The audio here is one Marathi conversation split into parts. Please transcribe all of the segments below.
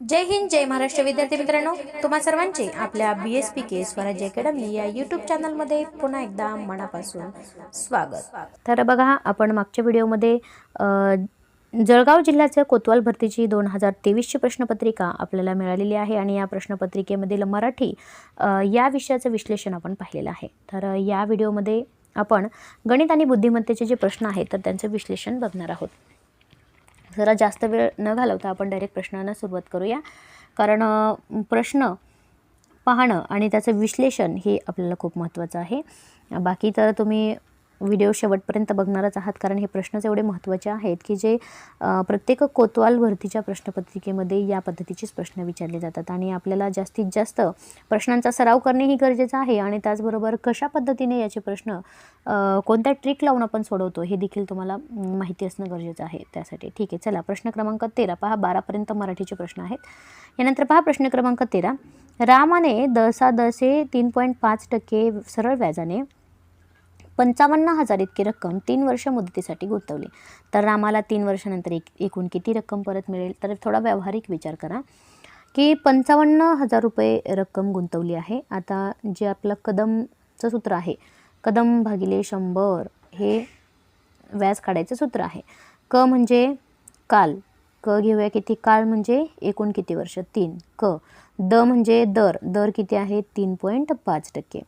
जय हिंद जय महाराष्ट्र. विद्यार्थी मित्रांनो तुम्हा सर्वांचे आपल्या बी एस पी के स्वराज्य अकॅडमी या यूट्यूब चॅनलमध्ये पुन्हा एकदा मनापासून स्वागत. तर बघा आपण मागच्या व्हिडिओमध्ये जळगाव जिल्ह्याचं कोतवाल भरतीची दोन हजार तेवीसची प्रश्नपत्रिका आपल्याला मिळालेली आहे आणि या प्रश्नपत्रिकेमधील मराठी या विषयाचं विश्लेषण आपण पाहिलेलं आहे. तर या व्हिडिओमध्ये आपण गणित आणि बुद्धिमत्तेचे जे प्रश्न आहेत तर त्यांचं विश्लेषण बघणार आहोत. जरा जास्त वेळ न घालवता आपण डायरेक्ट प्रश्नांना सुरुवात करूया. कारण प्रश्न पाहणं आणि त्याचं विश्लेषण हे आपल्याला खूप महत्त्वाचं आहे. बाकी तर तुम्ही व्हिडिओ शेवटपर्यंत बघणारच आहात कारण हे प्रश्नच एवढे महत्त्वाचे आहेत की जे प्रत्येक कोतवाल भरतीच्या प्रश्नपत्रिकेमध्ये या पद्धतीचेच प्रश्न विचारले जातात आणि आपल्याला जास्तीत जास्त प्रश्नांचा सराव करणेही गरजेचं आहे आणि त्याचबरोबर कशा पद्धतीने याचे प्रश्न कोणत्या ट्रिक लावून आपण सोडवतो हे देखील तुम्हाला माहिती असणं गरजेचं आहे त्यासाठी. ठीक आहे चला प्रश्न क्रमांक तेरा पहा बारापर्यंत मराठीचे प्रश्न आहेत. यानंतर पहा प्रश्न क्रमांक तेरा. रामाने दसादसे तीन पॉईंट पाच टक्के सरळ व्याजाने पंचावन्न हजार इतकी रक्कम तीन वर्ष मुदतीसाठी गुंतवली. तर रामाला तीन वर्षानंतर एक एकूण किती रक्कम परत मिळेल? तर थोडा व्यावहारिक विचार करा. की पंचावन्न हजार रुपये रक्कम गुंतवली आहे. आता जे आपलं कदमचं सूत्र आहे कदम भागिले शंभर हे व्याज काढायचं सूत्र आहे. क म्हणजे काल. क घेऊया किती? काळ म्हणजे एकूण किती वर्ष? तीन. क. द म्हणजे दर. दर किती आहे? तीन पॉईंट पाच टक्के.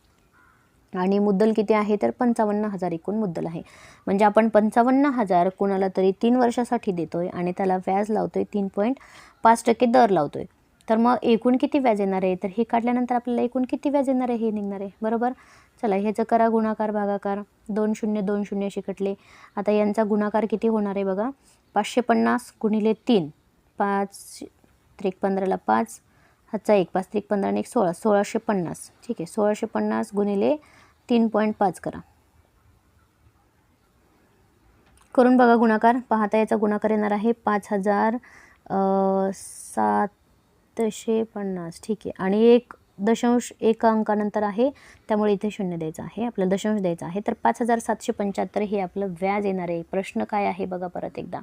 आणि मुद्दल किती आहे तर पंचावन्न हजार एकूण मुद्दल आहे. म्हणजे आपण पंचावन्न हजार कुणाला तरी तीन वर्षासाठी देतो आहे आणि त्याला व्याज लावतो आहे तीन पॉईंट पाच टक्के दर लावतो आहे तर मग एकूण किती व्याज येणार आहे? तर हे काढल्यानंतर आपल्याला एकूण किती व्याज येणार आहे? हे निघणार आहे. बरोबर? चला ह्याचं करा गुणाकार भागाकार. दोन शून्य दोन शून्य शिकटले. कटले आता यांचा गुणाकार किती होणार आहे बघा? पाचशे पन्नास गुणिले तीन. पाच त्रिक पंधराला पाच. हाचा एक पाच त्रिक पंधरा आणि एक सोळा. सोळाशे पन्नास. ठीक आहे. सोळाशे पन्नास गुणिले तीन पॉईंट पाच करा. करून बघा गुणाकार. पाहता याचा गुणाकार येणार आहे पाच हजार सातशे पन्नास. ठीक आहे. आणि एक दशांश एका अंकानंतर आहे त्यामुळे इथे शून्य द्यायचं आहे. आपल्याला दशांश द्यायचा आहे. तर पाच हजार सातशे पंच्याहत्तर हे आपलं व्याज येणार आहे. प्रश्न काय आहे बघा परत एकदा.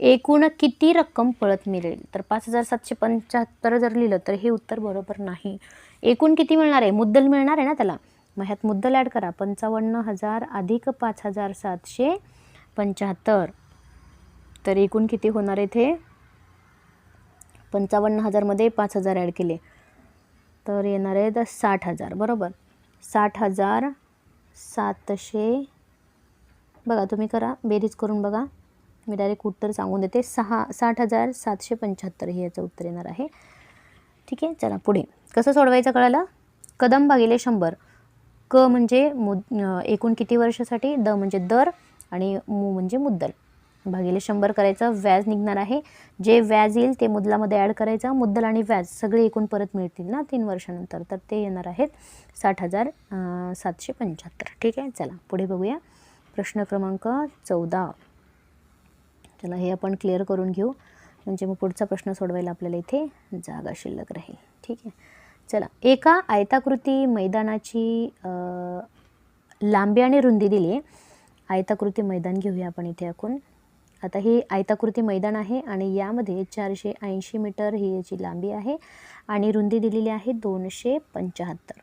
एकूण किती रक्कम परत मिळेल? तर पाच हजार सातशे पंच्याहत्तर जर लिहिलं तर हे उत्तर बरोबर नाही. एकूण किती मिळणार आहे? मुद्दल मिळणार आहे ना त्याला? मग ह्यात मुद्दल ॲड करा. पंचावन्न हजार अधिक पाच हजार सातशे पंच्याहत्तर. तर एकूण किती होणार आहे इथे? पंचावन्न हजारमध्ये पाच हजार ॲड केले. तर येणार आहे साठ हजार. बरोबर? साठ हजार सातशे. बघा तुम्ही करा. बेरीज करून बघा. मी डायरेक्ट उत्तर सांगून देते. सहा साठ हजार सातशे पंच्याहत्तर हे याचं उत्तर येणार आहे. ठीक आहे चला पुढे. कसं सोडवायचं कळालं? कदम भागिले शंभर. क म्हणजे मुद एकूण किती वर्षासाठी? द म्हणजे दर आणि मू म्हणजे मुद्दल. भागिले शंभर करायचं व्याज निघणार आहे. जे व्याज येईल ते मुद्दलामध्ये ॲड करायचं. मुद्दल आणि व्याज सगळे एकूण परत मिळतील ना तीन वर्षानंतर. तर ते येणार आहेत साठ हजार सातशे पंच्याहत्तर. ठीक आहे? चला पुढे बघूया. प्रश्न क्रमांक चौदा. चला हे आपण क्लिअर करून घेऊ. म्हणजे मग पुढचा प्रश्न सोडवायला आपल्याला इथे जागा शिल्लक राहील. ठीक आहे? चला एका आयताकृती मैदानाची लांबी आणि रुंदी दिली आहे आयताकृती मैदान घेऊया आपण इथे आखून आता हे आयताकृती मैदान आहे आणि यामध्ये चारशे ऐंशी मीटर ही याची लांबी आहे आणि रुंदी दिलेली आहे दोनशे पंच्याहत्तर.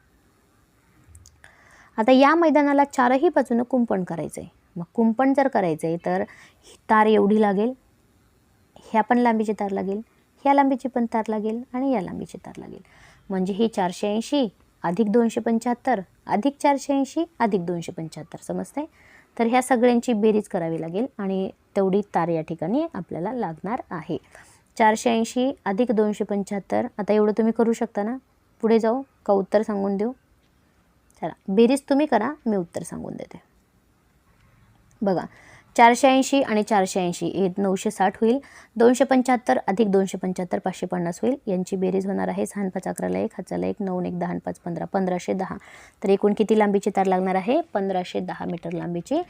आता या मैदानाला चारही बाजूनं कुंपण करायचं आहे मग कुंपण जर करायचं आहे तर ही तार एवढी लागेल. ह्या पण लांबीची तार लागेल. ह्या लांबीची पण तार लागेल आणि या लांबीची तार लागेल. म्हणजे ही चारशे ऐंशी अधिक दोनशे पंच्याहत्तर अधिक चारशे ऐंशी अधिक दोनशे पंच्याहत्तर समजते तर ह्या सगळ्यांची बेरीज करावी लागेल आणि तेवढी तार या ठिकाणी आपल्याला लागणार आहे. चारशे ऐंशी अधिक दोनशे पंच्याहत्तर आता एवढं तुम्ही करू शकता ना? पुढे जाऊ का उत्तर सांगून देऊ? चला बेरीज तुम्ही करा मी उत्तर सांगून देते. बघा चारशे ऐंशी आणि चारशे ऐंशी. हे नऊशे साठ होईल. दोनशे पंच्याहत्तर अधिक दोनशे पंच्याहत्तर पाचशे पन्नास होईल. यांची बेरीज होणार आहे सहा पाच अकराला एक हाचाला एक नऊ एक दहा पाच पंधरा. पंधराशे दहा. तर एकूण किती लांबीची तार लागणार आहे? पंधराशे दहा मीटर लांबीची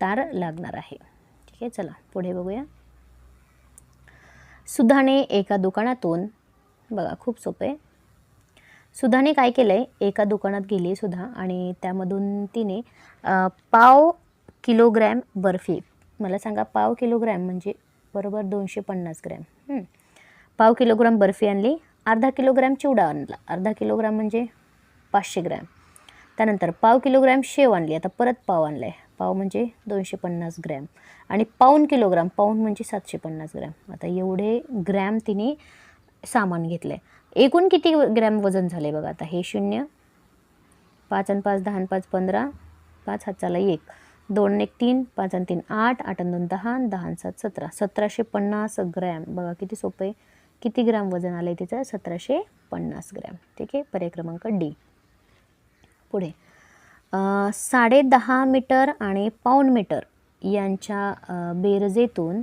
तार लागणार आहे. ठीक आहे चला पुढे बघूया. सुधाने एका दुकानातून बघा खूप सोपं. आहे सुधाने काय केलं आहे एका दुकानात गेली सुधा आणि त्यामधून तिने पाव किलोग्रॅम बर्फी मला सांगा पाव किलोग्रॅम म्हणजे बरोबर दोनशे पन्नास ग्रॅम. पाव किलोग्राम बर्फी आणली अर्धा किलोग्रॅम चिवडा आणला. अर्धा किलोग्राम म्हणजे पाचशे ग्रॅम. त्यानंतर पाव किलोग्रॅम शेव आणली आता परत पाव आणला आहे पाव म्हणजे दोनशे पन्नास ग्रॅम. आणि पाऊन किलोग्राम पाऊन म्हणजे सातशे पन्नास ग्रॅम. आता एवढे ग्रॅम तिने सामान घेतलं आहे एकूण किती ग्रॅम वजन झालं आहे बघा आता हे शून्य पाच आणि पाच दहा आणि पाच पंधरा पाच हाताला एक. दोन एक तीन पाच आणि तीन आठ आठ आणि दोन दहा दहा सात सतरा. सतराशे पन्नास ग्रॅम. बघा किती सोपं आहे. किती ग्रॅम वजन आलं आहे तिचं? सतराशे पन्नास ग्रॅम. ठीक आहे? पर्याय क्रमांक डी. पुढे. साडे दहा मीटर आणि पाऊण मीटर यांच्या बेरजेतून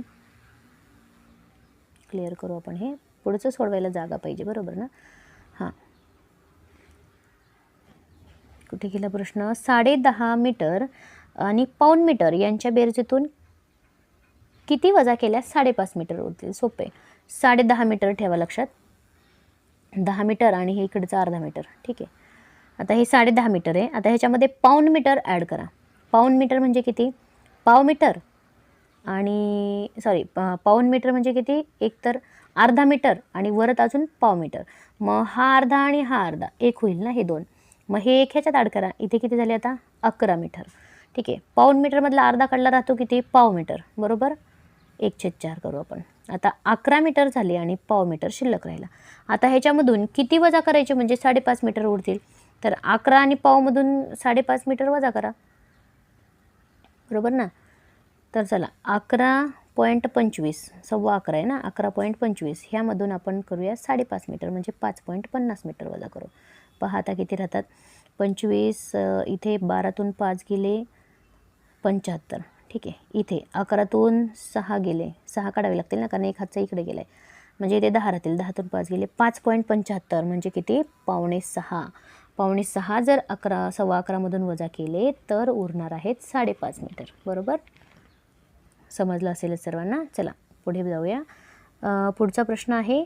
क्लिअर करू आपण हे. पुढचं सोडवायला जागा पाहिजे. बरोबर ना? हां. कुठे गेला प्रश्न? साडे दहा मीटर आणि पाऊंड मीटर यांच्या बेरजेतून किती वजा केल्यास साडेपाच मीटर उरतील? सोपे. साडे दहा मीटर ठेवा लक्षात. दहा मीटर आणि हे इकडचं अर्धा मीटर. ठीक आहे. आता हे साडे दहा मीटर आहे. आता ह्याच्यामध्ये पाऊंड मीटर ॲड करा. पाऊंड मीटर म्हणजे किती? पाव मीटर. आणि सॉरी पाऊण मीटर म्हणजे किती? एक तर अर्धा मीटर आणि वरत अजून पाव मीटर. मग हा अर्धा आणि हा अर्धा. एक होईल ना हे दोन. मग हे एक ह्याच्यात ॲड करा. इथे किती झाले आता? अकरा मीटर. ठीक आहे. पाऊन मीटरमधला अर्धा काढला राहतो किती? पाव मीटर बरोबर? एक छेद चार करू आपण. आता अकरा मीटर झाली आणि पाव मीटर शिल्लक राहिला. आता ह्याच्यामधून किती वजा करायचे? म्हणजे साडेपाच मीटर उरतील. तर अकरा आणि पावमधून साडेपाच मीटर वजा करा. बरोबर ना? तर चला अकरा पॉईंट पंचवीस सव्वा अकरा आहे ना? अकरा पॉईंट पंचवीस. ह्यामधून आपण करूया साडेपाच मीटर म्हणजे पाच पॉईंट पन्नास मीटर वजा करू. पहा आता किती राहतात. पंचवीस इथे बारातून पाच गेले. पंच्याहत्तर. ठीक आहे. इथे अकरातून सहा गेले. सहा काढावे लागतील ना कारण एक हातचा इकडे गेला आहे म्हणजे इथे दहा राहतील. दहातून पाच गेले. पाच पॉईंट पंच्याहत्तर म्हणजे किती? पावणे सहा. पावणे सहा जर अकरा सव्वा अकरामधून वजा केले तर उरणार आहेत साडेपाच मीटर. बरोबर? समजलं असेलच सर्वांना? चला पुढे जाऊया. पुढचा प्रश्न आहे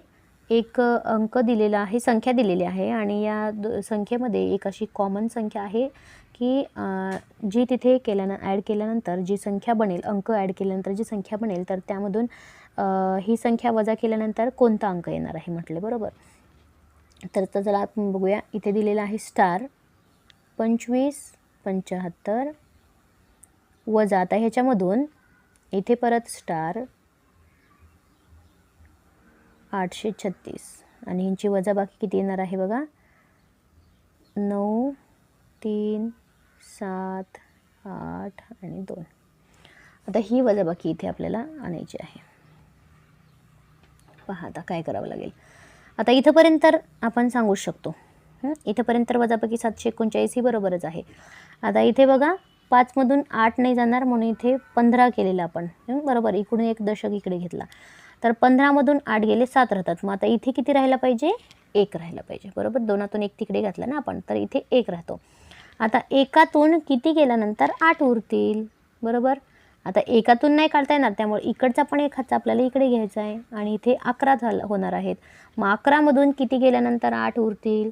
एक अंक दिलेला आहे संख्या दिलेली आहे आणि या द संख्येमध्ये एक अशी कॉमन संख्या आहे की जी तिथे केल्यानं ॲड केल्यानंतर जी संख्या बनेल अंक ॲड केल्यानंतर जी संख्या बनेल तर त्यामधून ही संख्या वजा केल्यानंतर कोणता अंक येणार आहे म्हटले बरोबर? तर तर जरा आपण बघूया. इथे दिलेला आहे स्टार पंचवीस पंच्याहत्तर वजा. आता ह्याच्यामधून इथे परत स्टार आठशे छत्तीस. आणि ह्यांची वजाबाकी किती येणार आहे बघा? नऊ तीन सात आठ आणि दोन. आता ही वजाबाकी इथे आपल्याला आणायची आहे. पहा आता काय करावं लागेल. आता इथंपर्यंत तर आपण सांगू शकतो. इथंपर्यंत तर वजाबाकी सातशे एकोणचाळीस ही बरोबरच आहे. आता इथे बघा पाचमधून आठ नाही जाणार म्हणून इथे पंधरा केलेलं आपण. बरोबर इकडून एक दशक इकडे घेतला. तर पंधरामधून आठ गेले सात राहतात. मग आता इथे किती राहायला पाहिजे? एक राहायला पाहिजे. बरोबर? दोनातून एक तिकडे घातला ना आपण तर इथे एक राहतो. आता एकातून किती गेल्यानंतर आठ उरतील? बरोबर? आता एकातून नाही काढता येणार त्यामुळे इकडचा पण एक हातचा आपल्याला इकडे घ्यायचा आहे आणि इथे अकरा झाला होणार आहेत. मग अकरामधून किती गेल्यानंतर आठ उरतील?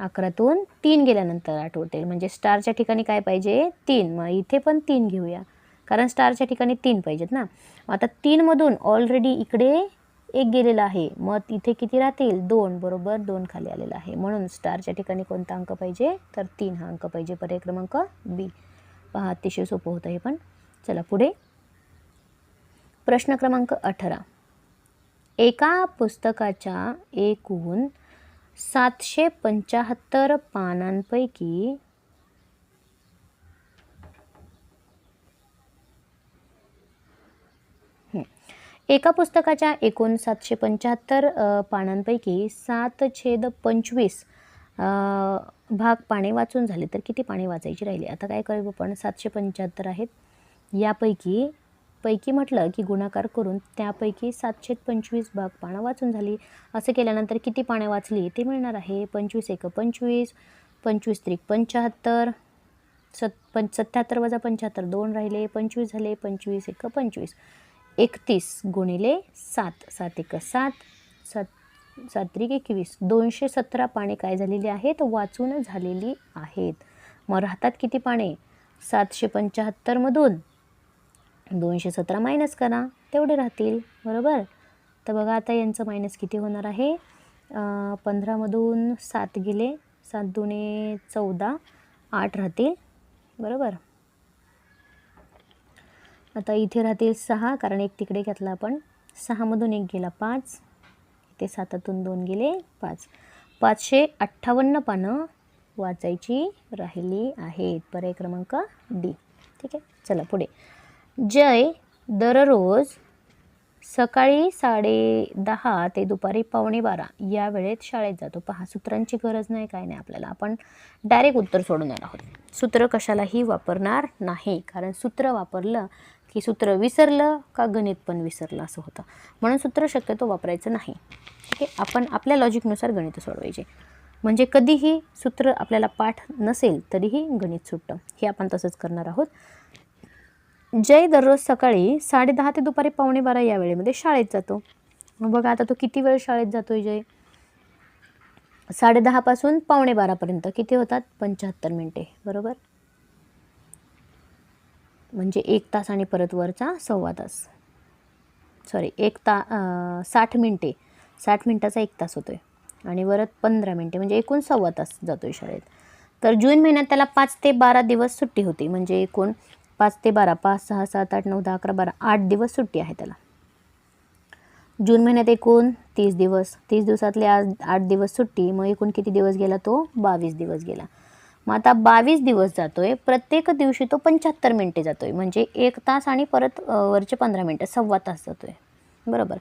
अकरातून तीन गेल्यानंतर आठ उरतील. म्हणजे स्टारच्या ठिकाणी काय पाहिजे? तीन. मग इथे पण तीन घेऊया. कारण स्टारच्या ठिकाणी तीन पाहिजेत ना. आता तीनमधून ऑलरेडी इकडे एक गेलेला आहे. मग इथे किती राहतील? दोन. बरोबर? दोन खाली आलेला आहे. म्हणून स्टारच्या ठिकाणी कोणता अंक पाहिजे? तर तीन हा अंक पाहिजे. पर्याय क्रमांक बी. पहा अतिशय सोपं होतं हे पण. चला पुढे. प्रश्न क्रमांक अठरा. एका पुस्तकाच्या एकूण सातशे पंच्याहत्तर पानांपैकी हं. एका पुस्तकाच्या एकूण सातशे पंच्याहत्तर पानांपैकी सात छेद पंचवीस भाग पाने वाचून झाले. तर किती पाने वाचायची राहिली? आता काय करू आपण? सातशे पंच्याहत्तर आहेत. यापैकी पैकी म्हटलं की गुणाकार करून त्यापैकी सातशे पंचवीस भाग पानं वाचून झाली. असं केल्यानंतर किती पाने वाचली? ते मिळणार आहे. पंचवीस एक पंचवीस पंचवीस त्रिक पंच्याहत्तर सत पं सत्याहत्तर वजा पंच्याहत्तर दोन राहिले. पंचवीस झाले पंचवीस एक पंचवीस. एकतीस गुणिले सात सात एक सात सात सात एकवीस. दोनशे सतरा पाने काय झालेली आहेत? वाचून झालेली आहेत. मग राहतात किती पाने? सातशे पंच्याहत्तरमधून दोनशे सतरा मायनस करा. तेवढे राहतील. बरोबर? तर बघा आता यांचं मायनस किती होणार आहे? पंधरामधून सात गेले. सात दुने चौदा आठ राहतील. बरोबर? आता इथे राहतील सहा कारण एक तिकडे घेतला आपण. सहामधून एक गेला पाच. इथे सातातून दोन गेले पाच. पाचशे अठ्ठावन्न पानं वाचायची राहिली आहेत. पर्याय क्रमांक डी. ठीक आहे चला पुढे. जय दररोज सकाळी साडे दहा ते दुपारी पावणे बारा. या वेळेत शाळेत जातो. पहा सूत्रांची गरज नाही काय नाही आपल्याला. आपण डायरेक्ट उत्तर सोडवणार आहोत. सूत्र कशालाही वापरणार नाही कारण सूत्र वापरलं की सूत्र विसरलं का गणित पण विसरलं असं होतं. म्हणून सूत्र शक्यतो वापरायचं नाही. ठीक आहे? आपण आपल्या लॉजिकनुसार गणित सोडवायचे. म्हणजे कधीही सूत्र आपल्याला पाठ नसेल तरीही गणित सुटतं. हे आपण तसंच करणार आहोत. जय दररोज सकाळी साडेदहा ते दुपारी पावणे बारा या वेळेमध्ये शाळेत जातो. बघा आता तो किती वेळ शाळेत जातोय जय? साडेदहापासून पावणे बारापर्यंत किती होतात? पंच्याहत्तर मिनटे. बरोबर? म्हणजे एक तास आणि परत वरचा सव्वा तास. सॉरी एक ता साठ मिनटे. साठ मिनटाचा एक तास होतो आहे आणि वरत पंधरा मिनटे म्हणजे एकूण सव्वा तास जातो आहे शाळेत. तर जून महिन्यात त्याला पाच ते बारा दिवस सुट्टी होती. म्हणजे एकूण पाच ते बारा पाच सहा सात आठ नऊ दहा अकरा बारा आठ दिवस सुट्टी आहे त्याला. जून महिन्यात एकूण तीस दिवस. तीस दिवसातले आज आठ दिवस सुट्टी. मग एकूण किती दिवस गेला तो? बावीस दिवस गेला. मग आता बावीस दिवस जातो आहे प्रत्येक दिवशी तो पंच्याहत्तर मिनटे जातो आहे म्हणजे एक तास आणि परत वरचे पंधरा मिनटं सव्वा तास जातो आहे बरोबर.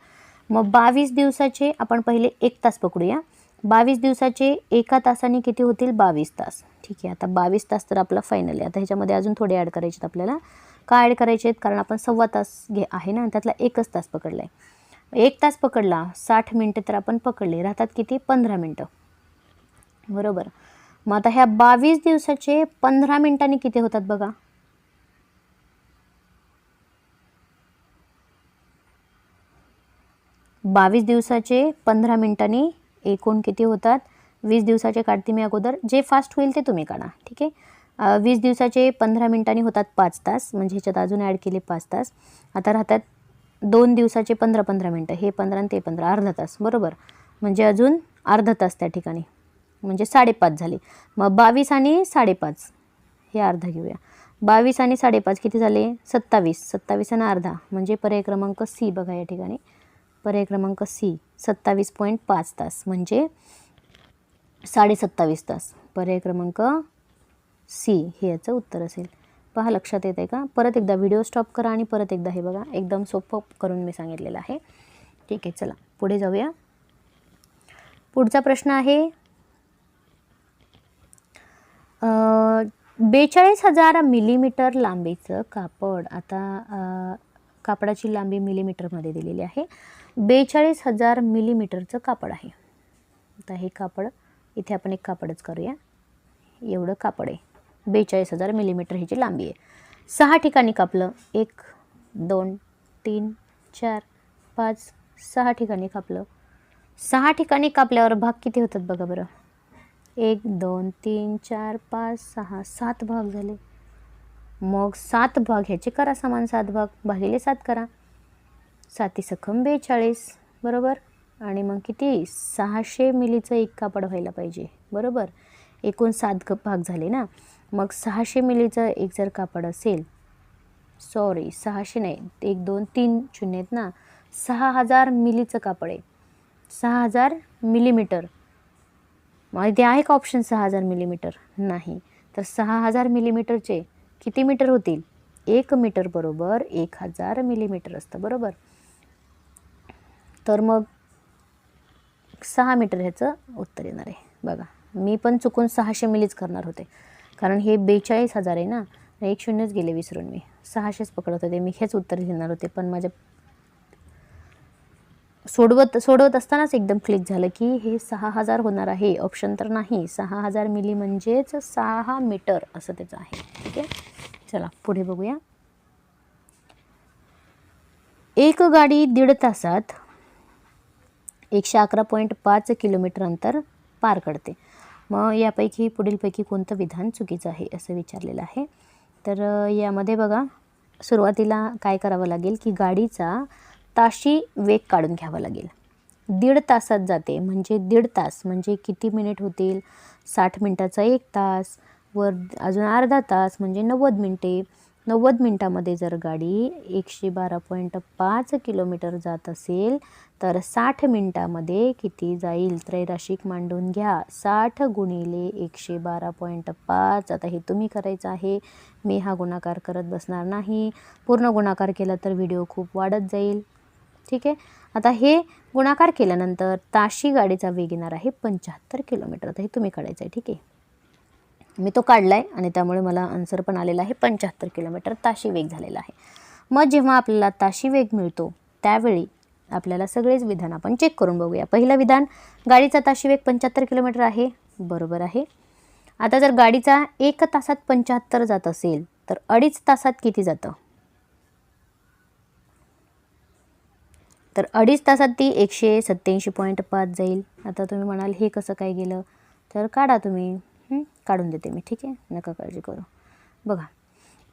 मग बावीस दिवसाचे आपण पहिले एक तास पकडूया. बावीस दिवसाचे एका तासाने किती होतील? बावीस तास. ठीक आहे. आता बावीस तास तर आपला फायनल आहे. आता ह्याच्यामध्ये अजून थोडे ॲड करायचे आहेत आपल्याला. का ॲड करायचे आहेत कारण आपण सव्वा तास घे आहे ना? त्यातला एकच तास पकडला आहे एक तास पकडला साठ मिनटं तर आपण पकडले. राहतात किती? पंधरा मिनटं. बरोबर. मग आता ह्या बावीस दिवसाचे पंधरा मिनिटांनी किती होतात बघा? बावीस दिवसाचे पंधरा मिनिटांनी एकूण किती होतात? वीस दिवसाचे काढते मी अगोदर. जे फास्ट होईल ते तुम्ही काढा ठीक आहे? वीस दिवसाचे पंधरा मिनिटांनी होतात पाच तास. म्हणजे ह्याच्यात अजून ॲड केले पाच तास. आता राहतात दोन दिवसाचे पंधरा पंधरा मिनटं. हे पंधरा आणि ते पंधरा. अर्धा तास. बरोबर? म्हणजे अजून अर्धा तास त्या ठिकाणी. म्हणजे साडेपाच झाले. मग बावीस आणि साडेपाच हे अर्धा घेऊया. बावीस आणि साडेपाच किती झाले? सत्तावीस. सत्तावीस आणि अर्धा म्हणजे पर्याय क्रमांक सी बघा या ठिकाणी. पर्याय क्रमांक सी सत्तावीस पॉईंट पाच तास म्हणजे साडेसत्तावीस तास. पर्याय क्रमांक सी हे याचं उत्तर असेल. पहा लक्षात येत आहे का? परत एकदा व्हिडिओ स्टॉप करा आणि परत एकदा हे बघा. एकदम सोपं करून मी सांगितलेलं आहे. ठीक आहे चला. पुढे जाऊया. पुढचा प्रश्न आहे बेचाळीस हजार मिलीमीटर लांबीचं कापड आता कापडाची लांबी मिलीमीटरमध्ये दिलेली आहे. बेचाळीस हजार मिलीमीटरचं कापड आहे. आता हे कापड इथे आपण एक कापडच करूया. एवढं कापड आहे. बेचाळीस हजार मिलीमीटर ह्याची लांबी आहे. सहा ठिकाणी कापलं. एक दोन तीन चार पाच सहा ठिकाणी कापलं. सहा ठिकाणी कापल्यावर भाग किती होतात बघा बरं. एक दोन तीन चार पाच सहा सात भाग झाले. मग सात भाग ह्याचे करा समान सात भाग भागिले सात करा. साती सखम बेचाळीस बरोबर? आणि मग किती? सहाशे मिलीचं एक कापड व्हायला पाहिजे बरोबर? एकूण सात भाग झाले ना? मग सहाशे मिलीचं एक जर कापड असेल सॉरी सहाशे नाही एक दोन तीन शून्य आहेत ना? सहा हजार मिलीचं कापड आहे. सहा हजार मिलीमीटर मग इथे आहे का ऑप्शन सहा हजार मिलीमीटर नाही. तर सहा हजार मिलीमीटरचे किती मीटर होतील? एक मीटर बरोबर एक हजार मिलीमीटर असतं बरोबर? तर मग सहा मीटर ह्याचं उत्तर येणार आहे. बघा मी पण चुकून सहाशे मिलीच करणार होते. कारण हे बेचाळीस हजार आहे ना एक शून्यच गेले विसरून मी. सहाशेच पकडत होते मी हेच उत्तर घेणार होते पण माझ्या सोडवत सोडवत असतानाच एकदम क्लिक झालं की हे सहा हजार होणार आहे. ऑप्शन तर नाही. सहा हजार मिली म्हणजेच सहा मीटर असं त्याचं आहे. ठीक आहे? चला पुढे बघूया. एक गाडी दीड तासात एकशे अकरा पॉईंट पाच किलोमीटर अंतर पार करते. मग यापैकी पुढीलपैकी कोणतं विधान चुकीचं आहे असं विचारलेलं आहे. तर यामध्ये बघा सुरुवातीला काय करावं लागेल की गाडीचा ताशी वेग काढून घ्यावा लागेल. दीड तासात जाते म्हणजे दीड तास म्हणजे किती मिनिट होतील? साठ मिनटाचा एक तास वर अजून अर्धा तास म्हणजे नव्वद मिनटे. नव्वद मिनटामध्ये जर गाडी एकशे बारा पॉईंट पाच किलोमीटर जात असेल तर साठ मिनटामध्ये किती जाईल? त्रैराशिक मांडून घ्या. साठ गुणिले एकशे बारा पॉईंट पाच. आता हे तुम्ही करायचं आहे. मी हा गुणाकार करत बसणार नाही. पूर्ण गुणाकार केला तर व्हिडिओ खूप वाढत जाईल. ठीक आहे? आता हे गुणाकार केल्यानंतर ताशी गाडीचा वेग येणार आहे पंच्याहत्तर किलोमीटर. आता हे तुम्ही काढायचं आहे ठीक आहे? मी तो काढला आहे आणि त्यामुळे मला आन्सर पण आलेला आहे पंच्याहत्तर किलोमीटर ताशी वेग झालेला आहे. मग जेव्हा आपल्याला ताशी वेग मिळतो त्यावेळी आपल्याला सगळेच विधान आपण चेक करून बघूया. पहिलं विधान गाडीचा ताशी वेग पंच्याहत्तर किलोमीटर आहे. बरोबर आहे. आता जर गाडीचा एक तासात पंच्याहत्तर जात असेल तर अडीच तासात किती जातं? तर अडीच तासात ती एकशे सत्त्याऐंशी पॉईंट पाच जाईल. आता तुम्ही म्हणाल हे कसं काय गेलं? तर काढा तुम्ही. काढून देते मी ठीक आहे? नका काळजी करू. बघा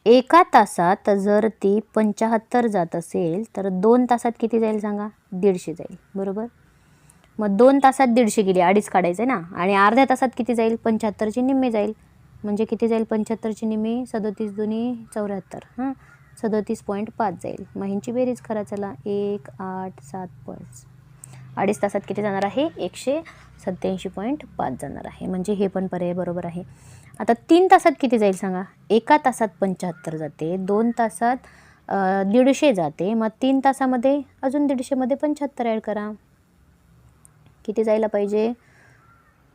एका तासात जर ती पंचाहत्तर जात असेल तर दोन तासात किती जाईल सांगा? दीडशे जाईल. बरोबर? मग दोन तासात दीडशे गेली अडीच काढायचं आहे ना? आणि अर्ध्या तासात किती जाईल? पंच्याहत्तरची निम्मे जाईल. म्हणजे किती जाईल? पंच्याहत्तरची निम्मे सदोतीस दोन्ही चौऱ्याहत्तर. हां? सदोतीस पॉईंट पाच जाईल. मग ह्यांची बेरीज करा चला. एक आठ सात पाच अडीच तासात किती जाणार आहे? एकशे सत्त्याऐंशी पॉईंट पाच जाणार आहे. म्हणजे हे पण पर्याय बरोबर आहे. आता तीन तासात किती जाईल सांगा? एका तासात पंच्याहत्तर जाते. दोन तासात दीडशे जाते. मग तीन तासामध्ये अजून दीडशेमध्ये पंच्याहत्तर ॲड करा. किती जायला पाहिजे?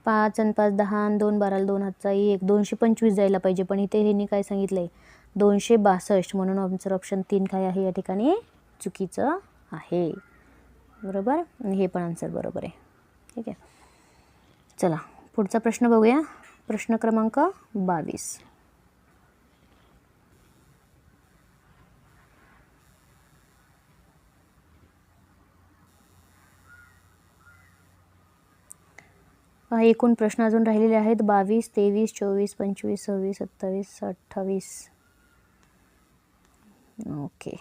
पाच आणि पाच दहा आणि दोन बाराला दोन हातचा एक. दोनशे पंचवीस जायला पाहिजे. पण इथे ह्यांनी काय सांगितलं आहे दोनशे बासष्ट म्हणून आमचं ऑप्शन तीन काय आहे? या ठिकाणी चुकीचं आहे. बरोबर? आणि हे पण आन्सर बरोबर आहे. ठीक आहे. चला पुढचा प्रश्न बघूया. प्रश्न क्रमांक बावीस. एकूण प्रश्न अजून राहिलेले आहेत. बावीस तेवीस चोवीस पंचवीस सव्वीस सत्तावीस अठ्ठावीस. ओके.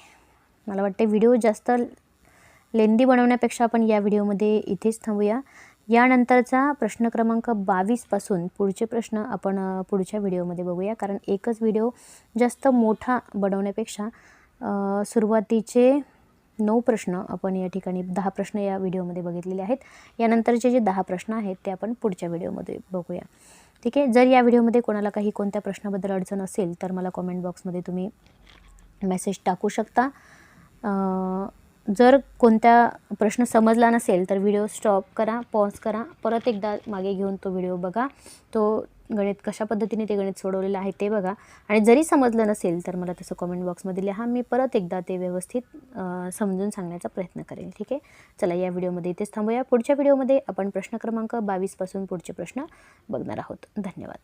मला वाटते व्हिडिओ जास्त लेंदी बनवण्यापेक्षा आपण या व्हिडिओमध्ये इथेच थांबूया. यानंतरचा प्रश्न क्रमांक बावीसपासून पुढचे प्रश्न आपण पुढच्या व्हिडिओमध्ये बघूया. कारण एकच व्हिडिओ जास्त मोठा बनवण्यापेक्षा सुरुवातीचे नऊ प्रश्न आपण या ठिकाणी दहा प्रश्न या व्हिडिओमध्ये बघितलेले आहेत. यानंतरचे जे दहा प्रश्न आहेत ते आपण पुढच्या व्हिडिओमध्ये बघूया. ठीक आहे? जर या व्हिडिओमध्ये कोणाला काही कोणत्या प्रश्नाबद्दल अडचण असेल तर मला कॉमेंट बॉक्समध्ये तुम्ही मेसेज टाकू शकता. जर कोणत्या प्रश्न समजला नसेल तर व्हिडिओ स्टॉप करा पॉज करा. परत एकदा मागे घेऊन तो व्हिडिओ बघा. तो गणित कशा पद्धतीने ते गणित सोडवलेलं आहे ते बघा. आणि जरी समजलं नसेल तर मला तसं कमेंट बॉक्समध्ये लिहा. मी परत एकदा ते व्यवस्थित समजून सांगण्याचा प्रयत्न करेन. ठीक आहे? चला या व्हिडिओमध्ये इथेच थांबूया. पुढच्या व्हिडिओमध्ये आपण प्रश्न क्रमांक बावीसपासून पुढचे प्रश्न बघणार आहोत. धन्यवाद.